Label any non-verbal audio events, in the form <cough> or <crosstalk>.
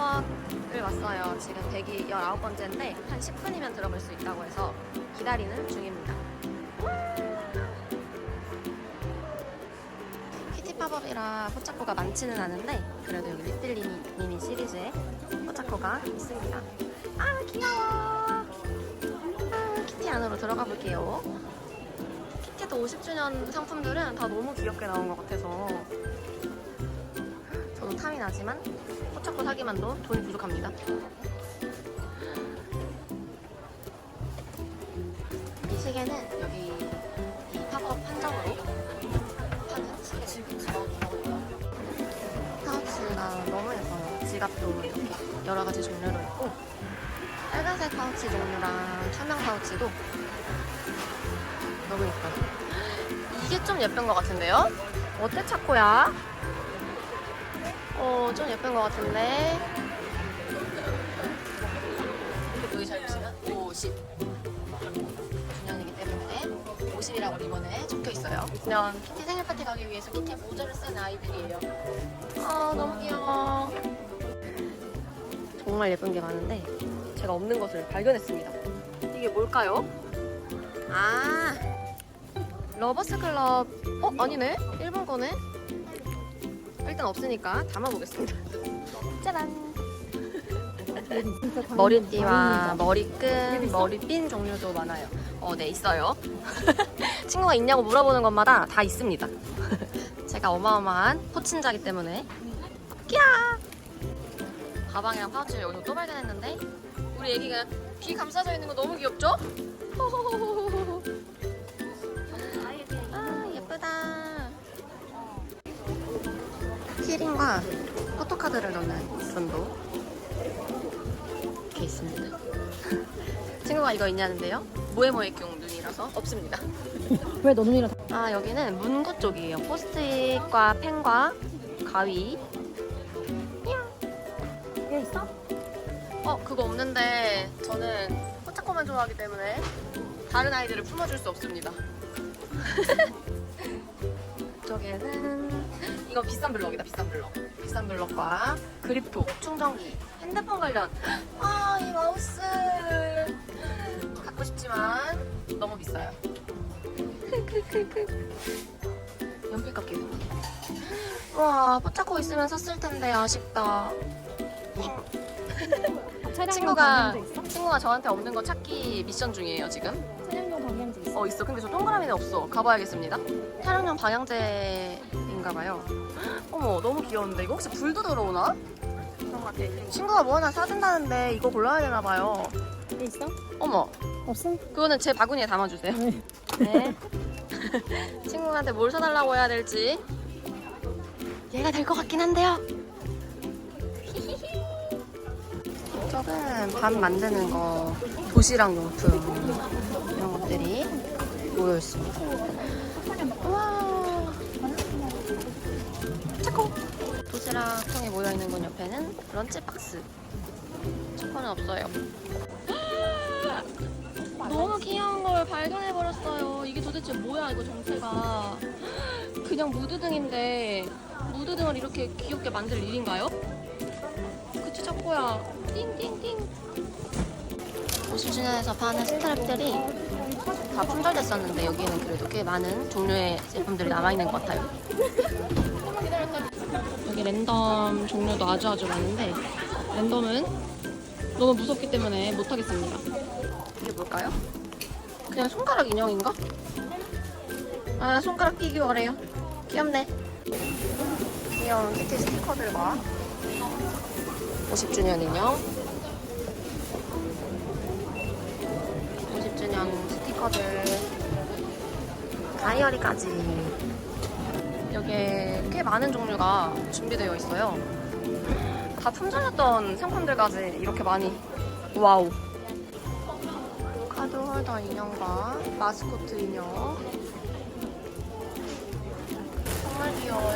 팝업을 왔어요. 지금 대기 19번째인데 한 10분이면 들어갈 수 있다고 해서 기다리는 중입니다. 키티 팝업이라 포차코가 많지는 않은데 그래도 여기 리틀리니 미니 시리즈에 포차코가 있습니다. 아 귀여워. 아, 키티 안으로 들어가 볼게요. 키티도 50주년 상품들은 다 너무 귀엽게 나온 것 같아서 나지만 포차코 사기만도 돈이 부족합니다. 이 시계는 여기 이 팝업 한정으로 파는 시계 파우치가 너무 예뻐요. 지갑도 이렇게 여러 가지 종류로 있고 빨간색 파우치 종류랑 투명 파우치도 너무 예뻐요. 이게 좀 예쁜 것 같은데요? 어때 차코야? 어, 좀 예쁜 것 같은데. 여기 잘 보시면 50 주년이기 때문에 50이라고 리본에 적혀 있어요. 그냥 키티 생일 파티 가기 위해서 키티 모자를 쓴 아이들이에요. 아, 너무 귀여워. 정말 예쁜 게 많은데 제가 없는 것을 발견했습니다. 이게 뭘까요? 아, 러버스 클럽. 어, 아니네. 일본 거네. 일단 없으니까 담아보겠습니다. 짜란. <laughs> 머리띠와 머리끈, 머리핀 종류도 많아요. 어, 네, 있어요. <laughs> 친구가 있냐고 물어보는 것마다 다 있습니다. <laughs> 제가 어마어마한 포친자기 때문에. 끼야! 가방이랑 파우치를 여기서 또 발견했는데, 우리 애기가 귀 감싸져 있는 거 너무 귀엽죠? 호호호호호호. 키링과 포토카드를 넣는 분도 이렇게 있습니다. <laughs> 친구가 이거 있냐는데요? 모에모에경 눈이라서 없습니다. <laughs> 왜 너 눈이랑 아 여기는 문구 쪽이에요. 포스트잇과 펜과 가위. 얘 있어? 어 그거 없는데 저는 포차코만 좋아하기 때문에 다른 아이들을 품어줄 수 없습니다. <laughs> 이쪽에는 이거 비싼 블럭이다 비싼 블럭. 비싼 블럭과 그립톡, 충전기, 핸드폰 관련. <gasps> 아 이 마우스 갖고 싶지만 너무 비싸요. <laughs> 연필 깎기. <gasps> 와 포차코 있으면 샀을 텐데 아쉽다. 촬영용 <laughs> 친구가? 친구가 저한테 없는 거 찾기 미션 중이에요 지금. 있어? 어 있어. 근데 저 동그라미는 없어. 가봐야겠습니다. 촬영용 방향제인가 봐요. <gasps> 어머 너무 귀여운데 이거 혹시 불도 들어오나? 그런 것 같아. 친구가 뭐 하나 사준다는데 이거 골라야 되나 봐요. 얘 있어? 어머 없음? 그거는 제 바구니에 담아주세요. 네. 네. <laughs> 친구한테 뭘 사달라고 해야 될지 얘가 될 것 같긴 한데요. <laughs> 이쪽은 밥 만드는 거, 도시락 용품 모여 있습니다. 우와. 차코. 도시락 통에 모여 있는 건 옆에는 런치 박스. 초코는 없어요. 너무 귀여운 걸 발견해 버렸어요. 이게 도대체 뭐야 이거 정체가? 그냥 무드등인데 무드등을 이렇게 귀엽게 만들 일인가요? 그치 차코야. 띵띵띵. 50주년에서 파는 스트랩들이 다 품절됐었는데 여기는 그래도 꽤 많은 종류의 제품들이 남아있는 것 같아요. 여기 랜덤 종류도 아주 아주 많은데 랜덤은 너무 무섭기 때문에 못하겠습니다. 이게 뭘까요? 그냥 손가락 인형인가? 아 손가락 피규어래요. 귀엽네. 귀여운 키티 스티커들과 50주년 인형 50주년 스티커들. 다이어리까지. 여기에 꽤 많은 종류가 준비되어 있어요. 다 품절했던 상품들까지 이렇게 많이. 와우. 카드 홀더 인형과 마스코트 인형. 정말 귀여워요